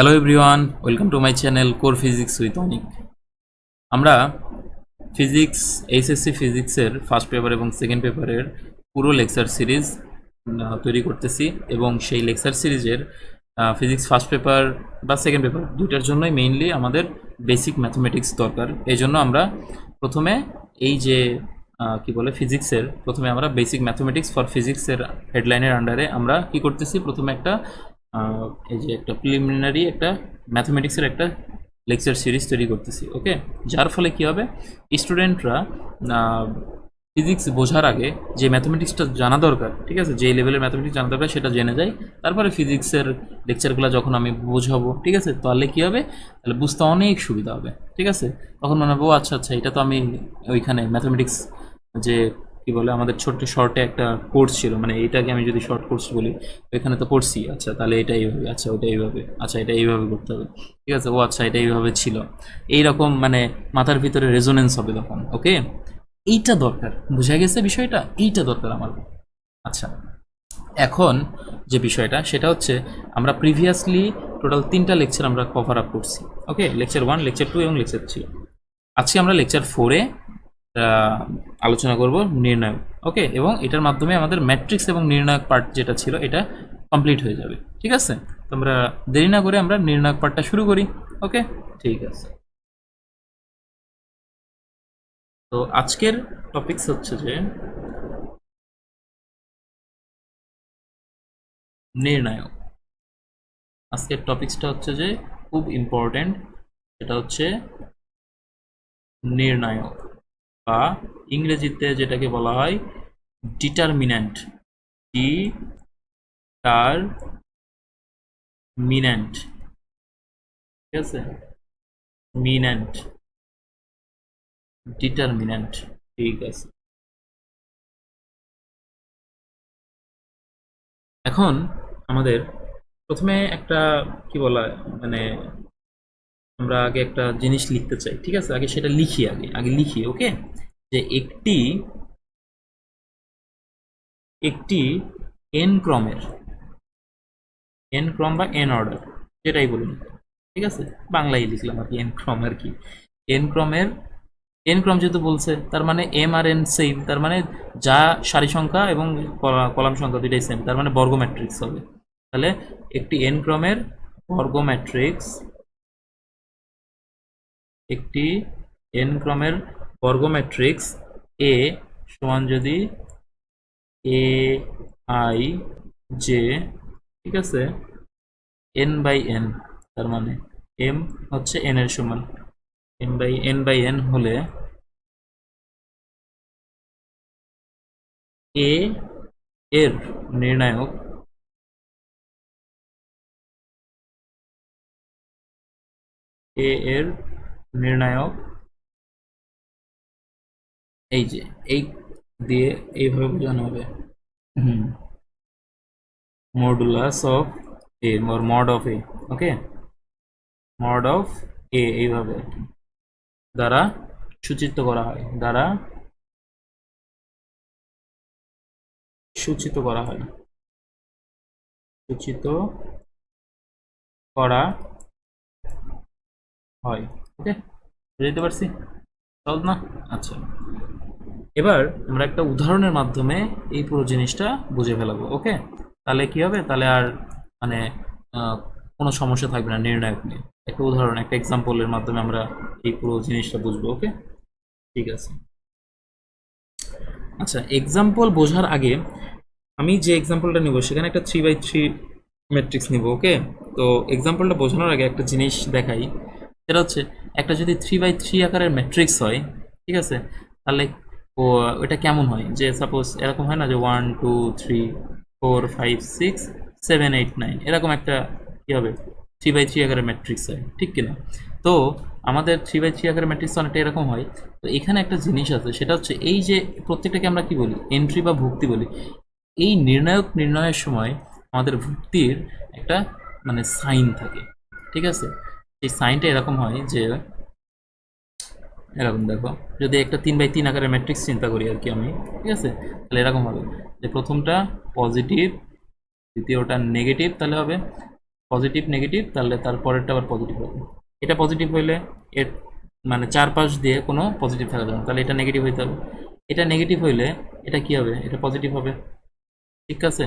Hello everyone welcome to my channel core physics with Anik আমরা physics HSC ফিজিক্সের first paper এবং second পেপারের পুরো লেকচার সিরিজ তৈরি করতেছি এবং সেই লেকচার সিরিজের ফিজিক্স ফার্স্ট পেপার বা সেকেন্ড পেপার দুইটার জন্যই মেইনলি আমাদের বেসিক ম্যাথমেটিক্স দরকার। এই জন্য আমরা প্রথমে এই যে কি বলে ফিজিক্সের প্রথমে আমরা বেসিক ম্যাথমেটিক্স ফর ফিজিক্সের হেডলাইনের আন্ডারে আমরা কি করতেছি? প্রথমে একটা এই যে একটা প্রিলিমিনারি একটা ম্যাথমেটিক্সের একটা লেকচার সিরিজ তৈরি করতেছি ওকে যার ফলে কি হবে? স্টুডেন্টরা ফিজিক্স বোঝার আগে যে ম্যাথমেটিক্সটা জানা দরকার, ঠিক আছে? যে লেভেলের ম্যাথমেটিক্স জানা দরকার সেটা জেনে যায় তারপরে ফিজিক্সের লেকচারগুলো যখন আমি বোঝাবো, ঠিক আছে? তাহলে কী হবে? তাহলে বুঝতে অনেক সুবিধা হবে, ঠিক আছে? তখন মনে হবে, ও আচ্ছা আচ্ছা এটা তো আমি ওইখানে ম্যাথমেটিক্স যে কি বলে, আমাদের ছোট্ট শর্টে একটা কোর্স ছিল মানে এটাকে আমি যদি শর্ট কোর্স বলি এখানে তো পড়ছি আচ্ছা তাহলে এটা এইভাবে আচ্ছা ওটা এইভাবে আচ্ছা এটা এইভাবে করতে হবে। ঠিক আছে, ও আচ্ছা এটা এইভাবে ছিল। এইরকম মানে মাথার ভিতরে রেজোনেন্স হবে তখন ওকে এইটা দরকার, বুঝা গেছে বিষয়টা? এইটা দরকার আমার। আচ্ছা এখন যে বিষয়টা, সেটা হচ্ছে আমরা প্রিভিয়াসলি টোটাল তিনটা লেকচার আমরা কভার আপ করছি okay lecture one lecture two এবং লেকচার থ্রি আজকে আমরা লেকচার ফোরে আলোচনা করব নির্ণায়ক। ওকে এবং এটার মাধ্যমে আমাদের ম্যাট্রিক্স এবং নির্ণায়ক পার্ট যেটা ছিল এটা কমপ্লিট হয়ে যাবে। ঠিক আছে? তো আমরা দেরি না করে আমরা নির্ণায়ক পার্টটা শুরু করি। ওকে ঠিক আছে। তো আজকের টপিকস হচ্ছে যে নির্ণায়ক। আজকের টপিকসটা হচ্ছে যে খুব ইম্পর্ট্যান্ট সেটা হচ্ছে নির্ণায়ক। বা ইংরেজিতে যেটাকে বলা হয় ডিটারমিন্যান্ট ডি টার মিন্যান্ট ঠিক আছে? মিন্যান্ট ডিটারমিন্যান্ট ঠিক আছে। এখন আমাদের প্রথমে একটা কি বলা মানে আমরা আগে একটা জিনিস লিখতে চাই, ঠিক আছে? আগে সেটা লিখি আগে আগে লিখি, ওকে? যে একটি একটি এন ক্রমের এন ক্রম বা এন অর্ডার যেটাই বলুন, ঠিক আছে? বাংলায় লিখলাম আর কি এন ক্রম আর কি। এন ক্রমের এন ক্রম যেহেতু বলছে, তার মানে এম আর এন সেম তার মানে যা সারি সংখ্যা এবং কলা- কলাম সংখ্যা দুইটাই সেম তার মানে বর্গ ম্যাট্রিক্স হবে। তাহলে একটি এন ক্রমের বর্গ ম্যাট্রিক্স একটি এন ক্রমের বর্গ ম্যাট্রিক্স এ সমান যদি এ আই জে ঠিক আছে? এন বাই এন তার মানে এম হচ্ছে এন এর সমান। N by n by n হলে এ এর নির্ণায়ক এ এর নির্ণায়ক। এই যে, এই দিয়ে এইভাবে বোঝানো হবে। Hmm. Modulus of A more mod of A okay mod of A এইভাবে দ্বারা সূচিত করা হয়, দ্বারা সূচিত করা হয়। সূচিত করা হয়। ওকে বুঝতে পারছি? সহজ না? আচ্ছা। এবার আমরা একটা উদাহরণের মাধ্যমে এই পুরো জিনিসটা বুঝে ফেলাবো, ওকে? তাহলে কি হবে? তাহলে আর মানে কোনো সমস্যা থাকবে না নির্ণায়ক নিয়ে। একটা উদাহরণ, একটা এক্সাম্পলের মাধ্যমে আমরা এই পুরো জিনিসটা বুঝব, ওকে? ঠিক আছে। আচ্ছা এক্সাম্পল বোঝার আগে আমি যে এক্সাম্পলটা নেব, সেখানে একটা থ্রি বাই থ্রি ম্যাট্রিক্স নিব, ওকে? তো এক্সাম্পলটা বোঝানোর আগে একটা জিনিস দেখাই। সেটা হচ্ছে একটা যদি থ্রি বাই থ্রি আকারের ম্যাট্রিক্স হয়, ঠিক আছে? তাহলে ও কেমন হয়? যে সাপোজ এরকম হয় না যে one two three four five six seven eight nine এরকম একটা কী হবে? থ্রি বাই থ্রি আকারের ম্যাট্রিক্স হয়, ঠিক কিনা? তো আমাদের থ্রি বাই থ্রি আকারের ম্যাট্রিক্স অনেকটা এরকম হয়। তো এখানে একটা জিনিস আছে, সেটা হচ্ছে এই যে প্রত্যেকটাকে আমরা কি বলি? এন্ট্রি বা ভুক্তি বলি। এই নির্ণায়ক নির্ণয়ের সময় আমাদের ভুক্তির একটা মানে সাইন থাকে, ঠিক আছে? এই সাইনটা এরকম হয় যে, এরকম দেখো, যদি একটা তিন বাই তিন আকারের ম্যাট্রিক্স চিন্তা করি আর কি আমি, ঠিক আছে? তাহলে এরকম হবে যে প্রথমটা পজিটিভ দ্বিতীয়টা নেগেটিভ তাহলে হবে পজিটিভ নেগেটিভ তাহলে তারপরেরটা আবার পজিটিভ হবে। এটা পজিটিভ হইলে এর মানে চারপাশ দিয়ে কোনো পজিটিভ থাকা যাবে না, তাহলে এটা নেগেটিভ হইতে হবে। এটা নেগেটিভ হইলে এটা কি হবে? এটা পজিটিভ হবে। ঠিক আছে?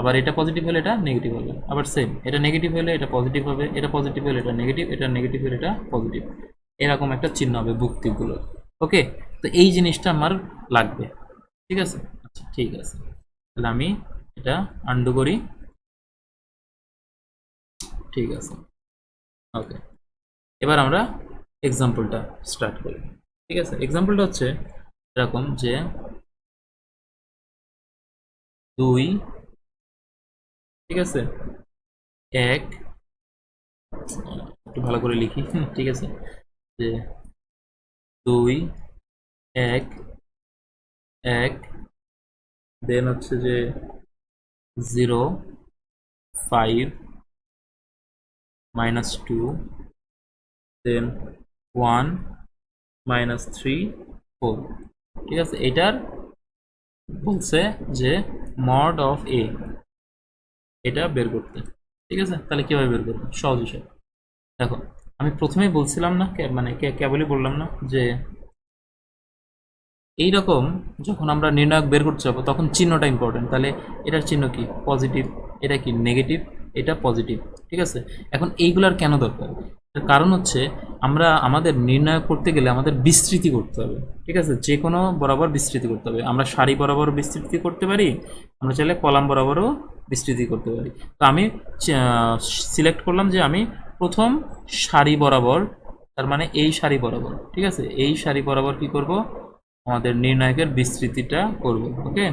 আবার এটা পজিটিভ হলে এটা নেগেটিভ হবে। আবার সেম এটা নেগেটিভ হলে এটা পজিটিভ হবে, এটা পজিটিভ হলে এটা নেগেটিভ এটা নেগেটিভ হলে এটা পজিটিভ এরকম একটা চিহ্ন হবে বুক্তিগুলো। ওকে তো এই জিনিসটা আমার লাগবে। ঠিক আছে? আচ্ছা ঠিক আছে। তাহলে আমি এটা আন্ডু করি। ঠিক আছে। ওকে এবার আমরা এক্সাম্পলটা স্টার্ট করি। ঠিক আছে? এক্সাম্পলটা হচ্ছে এরকম যে দুই ঠিক আছে? এক, একটু ভালো করে লিখি ঠিক আছে? যে দুই, এক এক দেন হচ্ছে যে zero five minus two then one minus three four ঠিক আছে? এটার বলছে যে মড অফ এ এটা বের করতে। ঠিক আছে? তাহলে কীভাবে বের করব? সহজ বিষয়। দেখো, আমি প্রথমেই বলছিলাম না মানে কেবলই বললাম না যে এই রকম যখন আমরা নির্ণায়ক বের করতে যাব, তখন চিহ্নটা ইম্পর্টেন্ট তাহলে এটার চিহ্ন কি? পজিটিভ এটা কি? নেগেটিভ এটা পজিটিভ ঠিক আছে? এখন এইগুলার কেন দরকার? কারণ হচ্ছে আমরা আমাদের নির্ণয় করতে গেলে আমাদের বিস্তৃতি করতে হবে। ঠিক আছে? যে কোনো বরাবর বিস্তৃতি করতে হবে। আমরা সারি বরাবর বিস্তৃতি করতে পারি, আমরা চাইলে কলাম বরাবরও বিস্তৃতি করতে পারি। তো আমি সিলেক্ট করলাম যে আমি প্রথম সারি বরাবর, তার মানে এই সারি বরাবর, ঠিক আছে? এই সারি বরাবর কি করব? আমাদের নির্ণায়কের বিস্তৃতিটা করব ওকে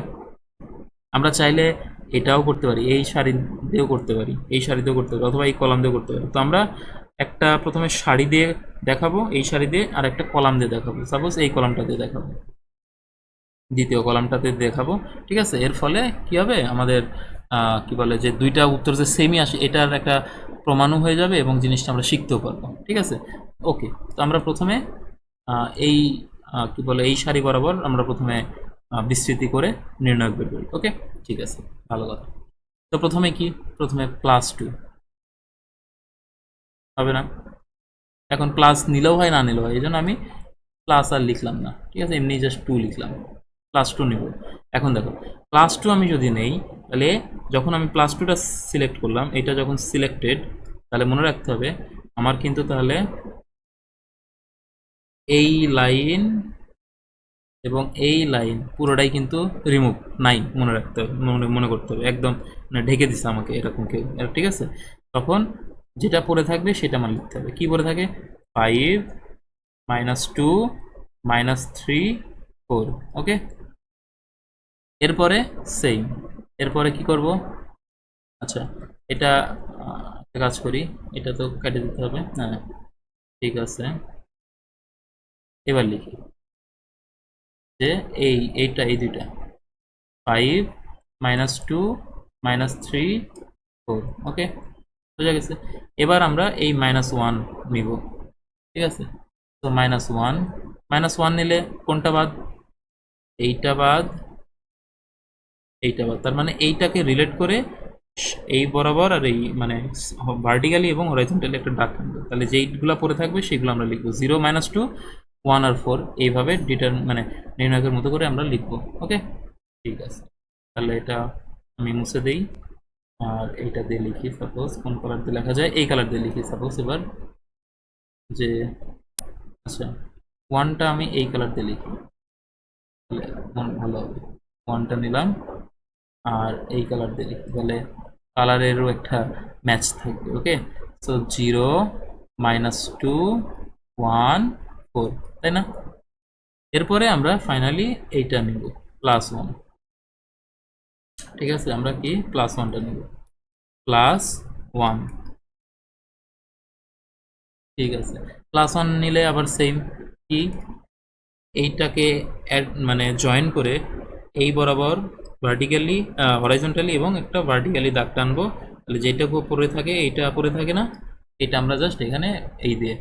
আমরা চাইলে এটাও করতে পারি, এই সারি দিয়েও করতে পারি, এই দিয়েও করতে পারি, অথবা এই কলাম দিয়েও করতে পারি। তো আমরা একটা প্রথমে সারি দিয়ে দেখাবো, এই সারি দিয়ে আর একটা কলাম দিয়ে দেখাবো। সাপোজ এই কলামটা দিয়ে দেখাবো। দ্বিতীয় কলামটাতে দেখাবো, ঠিক আছে? এর ফলে কি হবে? আমাদের কি বলে, যে দুইটা উত্তর যে সেমই আসে, এটার একটা প্রমাণও হয়ে যাবে এবং জিনিসটা আমরা শিখতেও পারব, ঠিক আছে? ওকে তো আমরা প্রথমে এই কি বলে, এই সারি বরাবর আমরা প্রথমে বিস্তৃতি করে নির্ণয় বের করি ওকে ঠিক আছে, ভালো কথা। তো প্রথমে কি? প্রথমে প্লাস টু হবে না। এখন প্লাস নিলেও হয়, না নিলেও হয়, এই জন্য আমি প্লাস আর লিখলাম না। ঠিক আছে? এমনি জাস্ট টু লিখলাম। প্লাস টু নেব। এখন দেখো প্লাস টু আমি যদি নেই, তাহলে যখন আমি প্লাস টুটা সিলেক্ট করলাম, এটা যখন সিলেক্টেড তাহলে মনে রাখতে হবে, আমার কিন্তু তাহলে এই লাইন এবং এই লাইন পুরোটাই কিন্তু রিমুভ নাই, মনে রাখতে হবে, মনে মনে করতে হবে। একদম মানে ঢেকে দিছে আমাকে এরকম কেউ। ঠিক আছে? তখন যেটা পড়ে থাকবে সেটা আমার লিখতে হবে। কি পড়ে থাকে? Five minus two minus three four okay এরপরে সেম এরপরে কি করব? আচ্ছা এটা কাজ করি, এটা তো কেটে দিতে হবে। হ্যাঁ ঠিক আছে। এবার লিখি যে এই, এইটা, এই দুইটা। Five minus two minus three four okay বোঝা গেছে? এবার আমরা এই মাইনাস ওয়ান নিব। ঠিক আছে? তো মাইনাস ওয়ান মাইনাস ওয়ান নিলে কোনটা বাদ? এইটা বাদ এইটা বাদ। তার মানে এইটাকে রিলেট করে এই বরাবর আর এই মানে ভার্টিক্যালি এবং হরাইজন্টালি একটা ডাক টানবো তাহলে যেইগুলো পড়ে থাকবে সেগুলো আমরা লিখব। জিরো মাইনাস টু ওয়ান আর ফোর এইভাবে ডিটার মানে নির্ণায়কের মতো করে আমরা লিখব। ওকে ঠিক আছে। তাহলে এটা আমি মুছে দিই। আর এইটা দিয়ে লিখি সাপোজ কোন কালার দিয়ে লেখা যায়, এই কালার দিয়ে লিখি সাপোজ এবার যে আচ্ছা ওয়ানটা আমি এই কালার দিয়ে লিখি ভালো হবে। ওয়ানটা নিলাম আর এই কালার দিয়ে লিখি, তাহলে কালারেরও একটা ম্যাচ থাকবে okay so zero minus two one four তাই না? এরপরে আমরা ফাইনালি এইটা নিব প্লাস ওয়ান ঠিক আছে, আমরা কি? প্লাস ওয়ানটা নিব। প্লাস ওয়ান ঠিক আছে। প্লাস ওয়ান নিলে আবার সেম কি? এইটাকে মানে জয়েন করে এই বরাবর ভার্টিক্যালি হরাইজন্টালি এবং একটা ভার্টিক্যালি দাগ টানবো। তাহলে যেটা পরে থাকে এইটা পরে থাকে না, এটা আমরা জাস্ট এখানে এই দিয়ে,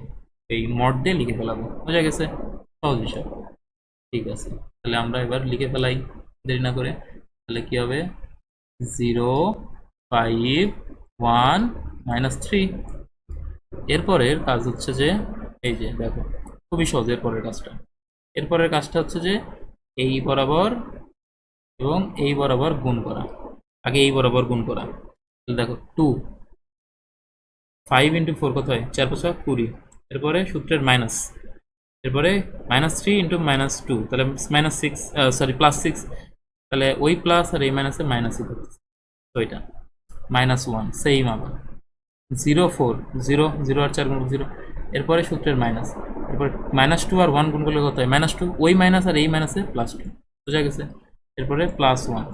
এই মড দিয়ে লিখে ফেলাবো। বোঝা গেছে? সহজ বিষয়। ঠিক আছে। তাহলে আমরা এবার লিখে ফেলাই। দেরি না করে। তাহলে কি হবে? Zero five one minus three এরপরের কাজ হচ্ছে যে, এই যে, দেখো, খুবই সহজ এরপরের কাজটা। এরপরের কাজটা হচ্ছে যে, এই বরাবর এবং এই বরাবর গুণ করা। আগে এই বরাবর গুণ করা। দেখো টু ফাইভ ইন্টু ফোর কত হয়? চার পাঁচ কুড়ি। এরপরে সূত্রের মাইনাস এরপরে minus three into minus two তাহলে minus six sorry plus six তাহলে ওই প্লাস আর এই মাইনাসে মাইনাসই করতেছে তো এটা মাইনাস ওয়ান সেম আবার। জিরো ফোর জিরো জিরো আর চার গুণ জিরো এরপরে সূত্রের মাইনাস এরপর মাইনাস টু আর ওয়ান গুণ করলে কত হয়? মাইনাস টু ওই মাইনাস আর এই মাইনাসে প্লাস টু বোঝা গেছে? এরপরে প্লাস ওয়ান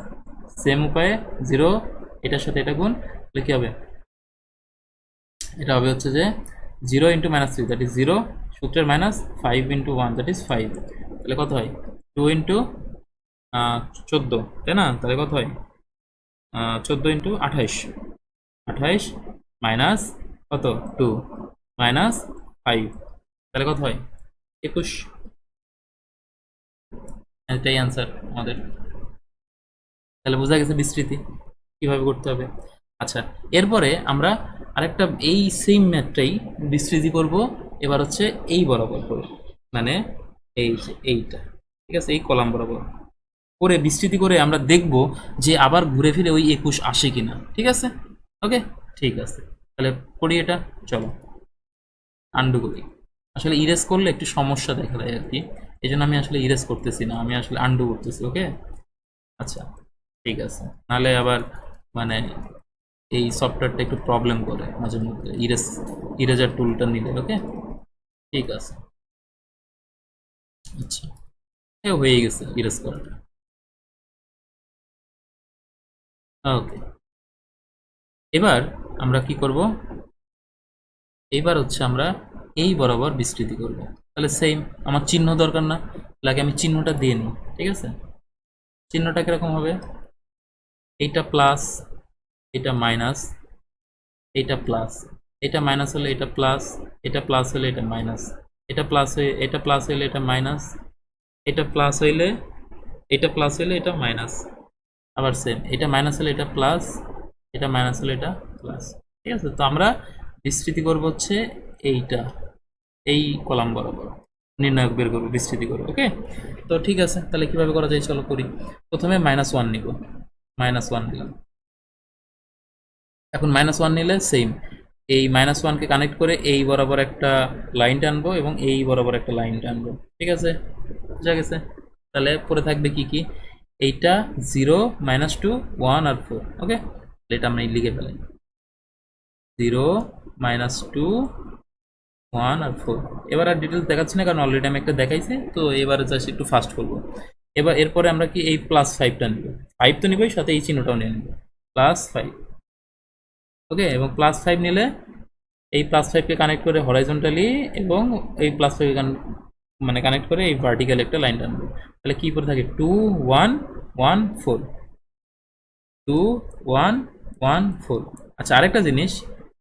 সেম উপায়ে জিরো এটার সাথে এটা গুণ, তাহলে কী হবে? এটা হবে হচ্ছে যে zero into minus three that is zero সূত্রের minus five into one that is five তাহলে কত হয়? টু ইন্টু চোদ্দ, তাই না? তাহলে কত হয়? চোদ্দ ইন্টু আঠাইশ। আঠাইশ মাইনাস কত? টু। Minus five. তাহলে কত হয়? একুশ। এটাই অ্যান্সার আমাদের। তাহলে বোঝা গেছে বিস্তৃতি, কীভাবে করতে হবে। আচ্ছা এরপরে আমরা আরেকটা এই সেম ম্যাথটাই বিস্তৃতি করব। এবার হচ্ছে এই বরাবর করব মানে এই এইটা। ঠিক আছে? এই কলাম বরাবর। করে, বিস্তৃতি করে আমরা দেখব যে আবার ঘুরে ফিরে ওই একুশ আসে কিনা। ঠিক আছে? ওকে ঠিক আছে। তাহলে করি এটা, চলো। আন্ডু করি। আসলে ইরেজ করলে একটু সমস্যা দেখা দেয় আর কি এই জন্য আমি আসলে ইরেজ করতেছি না, আমি আসলে আন্ডু করতেছি ওকে আচ্ছা ঠিক আছে। নাহলে আবার মানে এই সফটওয়্যারটা একটু প্রবলেম করে, মাঝে মধ্যে ইরেজ ইরেজার টুলটা নিলে ওকে ঠিক আছে। আচ্ছা। হয়ে গেছে ইরেজ করাটা। ওকে এবার আমরা কি করব? এবার হচ্ছে আমরা এই বরাবর বিস্তৃতি করব। তাহলে সেম আমার চিহ্ন দরকার না। লাগে আমি চিহ্নটা দিয়ে নিই, ঠিক আছে? চিহ্নটা কীরকম হবে? এইটা প্লাস এটা মাইনাস এটা প্লাস এটা মাইনাস হলে এটা প্লাস এটা প্লাস হলে এটা মাইনাস এটা প্লাস হয়ে এটা প্লাস হলে এটা মাইনাস এটা প্লাস হইলে এটা প্লাস হইলে এটা মাইনাস আবার সেম এটা মাইনাস হলে এটা প্লাস এটা মাইনাস হলে এটা প্লাস ঠিক আছে? তো আমরা বিস্তৃতি করব হচ্ছে এইটা, এই কলাম বরাবর, নির্ণায়ক বের করব, বিস্তৃতি করব ওকে তো ঠিক আছে, তাহলে কীভাবে করা যায় চলো করি। প্রথমে মাইনাস ওয়ান নিব মাইনাস ওয়ান নিলাম। এখন মাইনাস ওয়ান নিলে সেম এই মাইনাস ওয়ানকে কানেক্ট করে এই বরাবর একটা লাইন টানবো এবং এই বরাবর একটা লাইন টানবো, ঠিক আছে? বুঝা গেছে, তাহলে পরে থাকবে কি কি? এইটা জিরো মাইনাস টু, ওয়ান আর ফোর, ওকে? এটা আমরা লিখে ফেলাই। জিরো মাইনাস টু, ওয়ান আর ফোর। এবার আর ডিটেলস দেখাচ্ছি না, কারণ অলরেডি আমি একটা দেখাইছি, তো এবার জাস্ট একটু ফাস্ট করব এবার এরপরে আমরা কি এই প্লাস ফাইভটা নিব? ফাইভ তো নিবই, সাথে এই চিহ্নটাও নিয়ে নিব। Plus five okay? এবং প্লাস ফাইভ নিলে এই প্লাস ফাইভকে কানেক্ট করে হরাইজন্টালি এবং এই প্লাস ফাইভ মানে কানেক্ট করে এই ভার্টিক্যাল একটা লাইন টানবো তাহলে কী করে থাকে? Two one one four two one one four আচ্ছা আরেকটা জিনিস,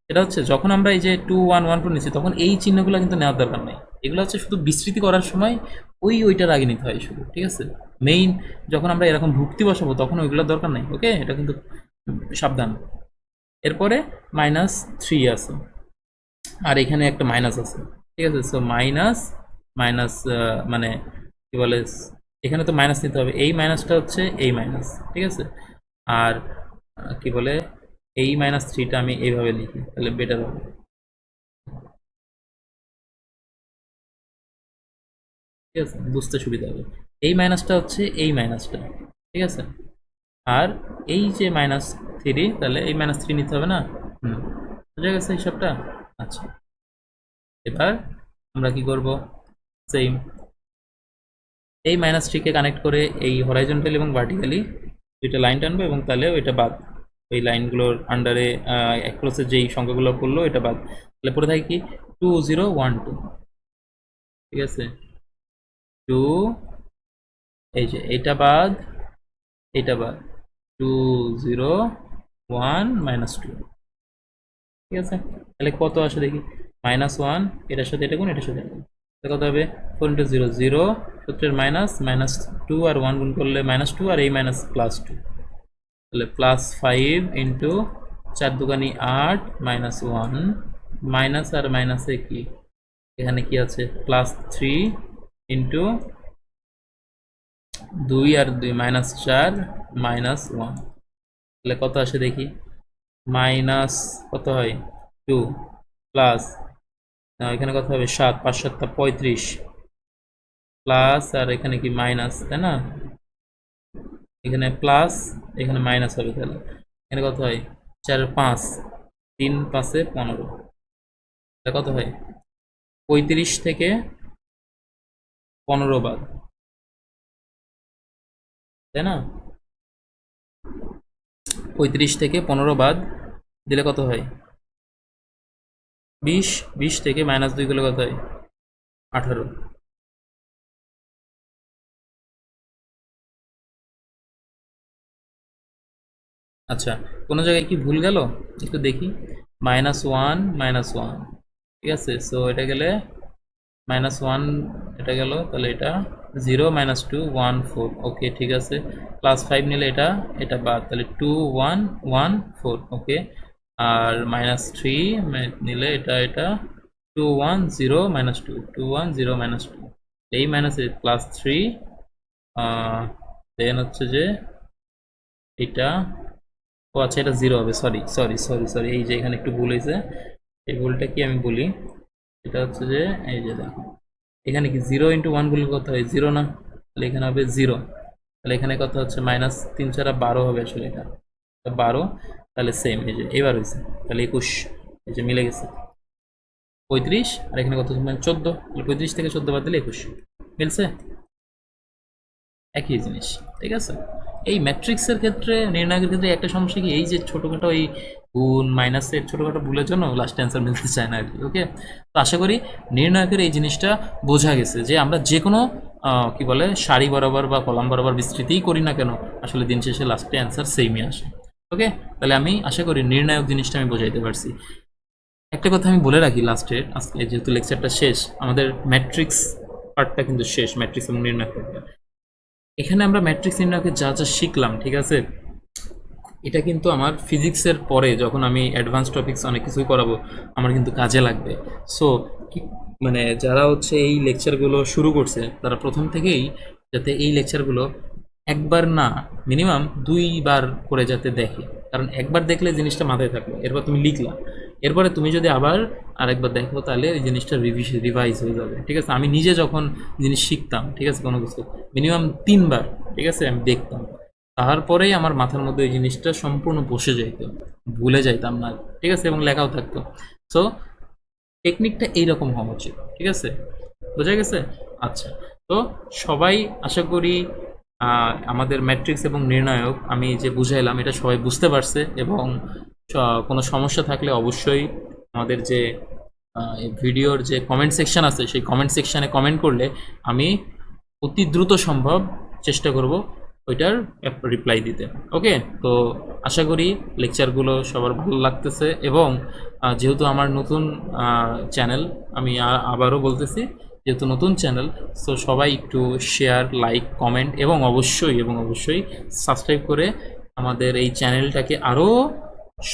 সেটা হচ্ছে যখন আমরা এই যে টু ওয়ান ওয়ান ফোর নিচ্ছি তখন এই চিহ্নগুলো কিন্তু নেওয়ার দরকার নেই। এগুলো হচ্ছে শুধু বিস্তৃতি করার সময় ওই, ওইটার আগে নিতে হয় শুধু, ঠিক আছে? মেইন যখন আমরা এরকম ভুক্তি বসাবো, তখন ওইগুলোর দরকার নেই ওকে এটা কিন্তু সাবধান। এরপরে মাইনাস থ্রি আছে। আর এখানে একটা মাইনাস আছে, ঠিক আছে? সো মাইনাস মাইনাস মানে কি বলে, এখানে তো মাইনাস নিতে হবে। এই মাইনাসটা হচ্ছে এই মাইনাস ঠিক আছে? আর কি বলে, এই মাইনাস থ্রিটা আমি এইভাবে লিখি, তাহলে বেটার হবে। ঠিক আছে? বুঝতে সুবিধা হবে। এই মাইনাসটা হচ্ছে এই মাইনাসটা ঠিক আছে? আর এই যে মাইনাস থ্রি তাহলে এই মাইনাস থ্রি নিতে হবে না? হুম। বুঝা গেছে হিসাবটা? আচ্ছা। এবার আমরা কি করব? সেম এই মাইনাস থ্রিকে কানেক্ট করে এই হরাইজন্টাল এবং ভার্টিক্যালি দুইটা লাইন টানবো এবং তাহলে ওইটা বাদ। ওই লাইনগুলোর আন্ডারে অ্যাক্রসের যেই সংখ্যাগুলো পড়ল এটা বাদ। তাহলে পড়ে থাকে কি? টু জিরো ওয়ান টু ঠিক আছে? টু এই যে এটা বাদ এটা বাদ। Two zero one minus two ঠিক আছে? তাহলে কত আসে দেখি? মাইনাস ওয়ান এটার সাথে এটা গুণ, এটার সাথে এটা কত হবে ফোর ইন্টু জিরো জিরো সূত্রের মাইনাস মাইনাস টু আর ওয়ান গুণ করলে মাইনাস টু আর এই মাইনাস প্লাস টু তাহলে প্লাস ফাইভ ইন্টু চার দোকানি আট মাইনাস ওয়ান মাইনাস আর মাইনাসে কি? এখানে কি আছে? প্লাস থ্রি ইন্টু দুই আর দুই মাইনাস চার মাইনাস ওয়ান তাহলে কত আসে দেখি? মাইনাস কত হয়? টু প্লাস এখানে কত হবে সাত, পাঁচ সাতটা পঁয়ত্রিশ। প্লাস, আর এখানে কি মাইনাস, তাই না? এখানে প্লাস, এখানে মাইনাস হবে তাহলে। এখানে কত হয়? চার, পাঁচ, তিন, পাঁচে পনেরো। কত হয়? পঁয়ত্রিশ থেকে পনেরো বাদ তাই না? পঁয়ত্রিশ থেকে পনেরো বাদ দিলে কত হয়? বিশ বিশ থেকে মাইনাস দুই গুলো কত হয়? আঠারো। আচ্ছা কোনো জায়গায় কি ভুল গেল? একটু দেখি। Minus one minus one. ঠিক আছে সো এটা গেলে মাইনাস ওয়ান এটা গেল, তাহলে এটা zero, minus two, one, four. Okay, ঠিক আছে। প্লাস ফাইভ নিলে এটা এটা বাদ। তাহলে two, one one, four. Okay আর মাইনাস থ্রি নিলে এটা এটা two one zero minus two two one zero minus two এই মাইনাস প্লাস থ্রি দেন হচ্ছে যে এটা, ও আচ্ছা এটা জিরো হবে সরি সরি সরি সরি এই যে এখানে একটু ভুল হয়েছে, এই ভুলটা কি আমি বলি? এটা হচ্ছে যে, এই যে দেখো, এখানে কি জিরো ইন্টু ওয়ানগুলো কত হয়? জিরো না? তাহলে এখানে হবে জিরো তাহলে এখানে কত হচ্ছে? মাইনাস তিন চারা বারো হবে আসলে এটা। বারো তাহলে সেম এই যে এবার হয়েছে তাহলে একুশ, এই যে মিলে গেছে পঁয়ত্রিশ, আর এখানে কত মানে চোদ্দ, তাহলে পঁয়ত্রিশ থেকে চোদ্দ বাদ দিলে একুশ, মিলছে? একই জিনিস, ঠিক আছে? এই ম্যাট্রিক্সের ক্ষেত্রে নির্ণায়কের ক্ষেত্রে একটা সমস্যা কি? এই যে ছোটোখাটো এই গুণ মাইনাসের ছোটোখাটো ভুলের জন্য লাস্ট অ্যান্সার মিলতে চায় না আর কি ওকে তো আশা করি নির্ণায়কের এই জিনিসটা বোঝা গেছে যে আমরা যে কোনো কি বলে, সারি বরাবর বা কলাম বরাবর বিস্তৃতিই করি না কেন, আসলে দিন শেষে লাস্টে অ্যান্সার সেমই আসে। ওকে তাহলে আমি আশা করি নির্ণায়ক জিনিসটা আমি বোঝাইতে পারছি। একটা কথা আমি বলে রাখি লাস্টে আজকে যেহেতু লেকচারটা শেষ, আমাদের ম্যাট্রিক্স পার্টটা কিন্তু শেষ ম্যাট্রিক্স এবং নির্ণয় পার্টটা এখানে আমরা ম্যাট্রিক্স নির্ণয়কে যা যা শিখলাম, ঠিক আছে? এটা কিন্তু আমার ফিজিক্সের পরে যখন আমি অ্যাডভান্স টপিক্স অনেক কিছুই করাবো, আমার কিন্তু কাজে লাগবে। সো মানে যারা হচ্ছে এই লেকচারগুলো শুরু করছে, তারা প্রথম থেকেই যাতে এই লেকচারগুলো একবার না মিনিমাম দুইবার করে যাতে দেখে। কারণ একবার দেখলে জিনিসটা মাথায় থাকল এরপর তুমি লিখলা। এরপরে তুমি যদি আবার আরেকবার দেখো, তাহলে ওই জিনিসটা রিভিস রিভাইজ হয়ে যাবে। ঠিক আছে? আমি নিজে যখন জিনিস শিখতাম, ঠিক আছে? কোনো কিছু। মিনিমাম তিনবার, ঠিক আছে? আমি দেখতাম। তারপরেই আমার মাথার মধ্যে ওই জিনিসটা সম্পূর্ণ বসে যেত ভুলে যাইতাম না, ঠিক আছে? এবং লেখাও থাকতো। সো টেকনিকটা এইরকম হওয়া উচিত, ঠিক আছে? বোঝা গেছে? আচ্ছা। তো সবাই আশা করি আমাদের ম্যাট্রিক্স এবং নির্ণায়ক, আমি যে বুঝাইলাম, এটা সবাই বুঝতে পারছে এবং কোনো সমস্যা থাকলে অবশ্যই আমাদের যে ভিডিওর যে কমেন্ট সেকশন আছে, সেই কমেন্ট সেকশানে কমেন্ট করলে আমি অতি দ্রুত সম্ভব চেষ্টা করব ওইটার রিপ্লাই দিতে। ওকে তো আশা করি লেকচারগুলো সবার ভালো লাগতেছে এবং যেহেতু আমার নতুন চ্যানেল আমি আবারও বলতেছি যেহেতু নতুন চ্যানেল সো সবাই একটু শেয়ার লাইক কমেন্ট এবং অবশ্যই এবং অবশ্যই সাবস্ক্রাইব করে আমাদের এই চ্যানেলটাকে আরও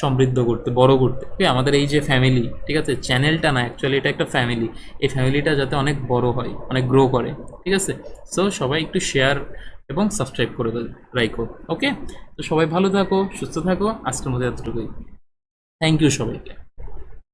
সমৃদ্ধ করতে, বড় করতে। আমাদের এই যে ফ্যামিলি ঠিক আছে? চ্যানেলটা না অ্যাকচুয়ালি এটা একটা ফ্যামিলি এই ফ্যামিলিটা যাতে অনেক বড় হয়, অনেক গ্রো করে, ঠিক আছে? সো সবাই একটু শেয়ার এবং সাবস্ক্রাইব করে রাখো। ওকে তো সবাই ভালো থাকো, সুস্থ থাকো। আজকের মধ্যে এতটুকুই। থ্যাংক ইউ সবাইকে।